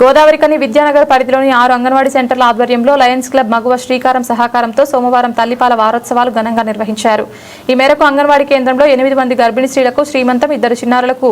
గోదావరికని విద్యానగర్ పరిధిలోని ఆరు అంగన్వాడీ సెంటర్ల ఆధ్వర్యంలో లయన్స్ క్లబ్ మగువ శ్రీకారం సహకారంతో సోమవారం తల్లిపాల వారోత్సవాలు ఘనంగా నిర్వహించారు. ఈ మేరకు అంగన్వాడీ కేంద్రంలో ఎనిమిది మంది గర్భిణీ స్త్రీలకు శ్రీమంతం ఇద్దరు చిన్నారులకు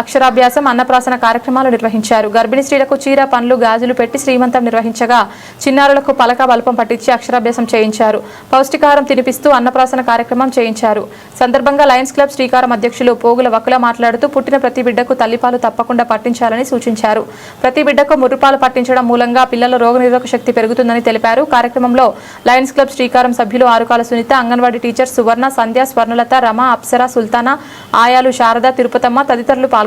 అక్షరాభ్యాసం అన్నప్రాసన కార్యక్రమాలు నిర్వహించారు. గర్భిణీ స్త్రీలకు చీర పండ్లు గాజులు పెట్టి శ్రీమంతం నిర్వహించగా చిన్నారులకు పలక బల్పం పట్టించి అక్షరాభ్యాసం చేయించారు. పౌష్టికాహారం తినిపిస్తూ అన్నప్రాసన కార్యక్రమం చేయించారు. సందర్భంగా లయన్స్ క్లబ్ శ్రీకారం అధ్యక్షులు పోగుల వకుల మాట్లాడుతూ పుట్టిన ప్రతి బిడ్డకు తల్లిపాలు తప్పకుండా పట్టించాలని సూచించారు. ప్రతి బిడ్డకు ముర్రుపాలు పట్టించడం మూలంగా పిల్లల రోగనిరోధక శక్తి పెరుగుతుందని తెలిపారు. కార్యక్రమంలో లయన్స్ క్లబ్ శ్రీకారం సభ్యులు ఆరుకాల సునీత అంగన్వాడీ టీచర్ సువర్ణ సంధ్య స్వర్ణలత రమ అప్సర సుల్తానా ఆయాలు శారద తిరుపతమ్మ తదితరులు పాల్గొన్నారు.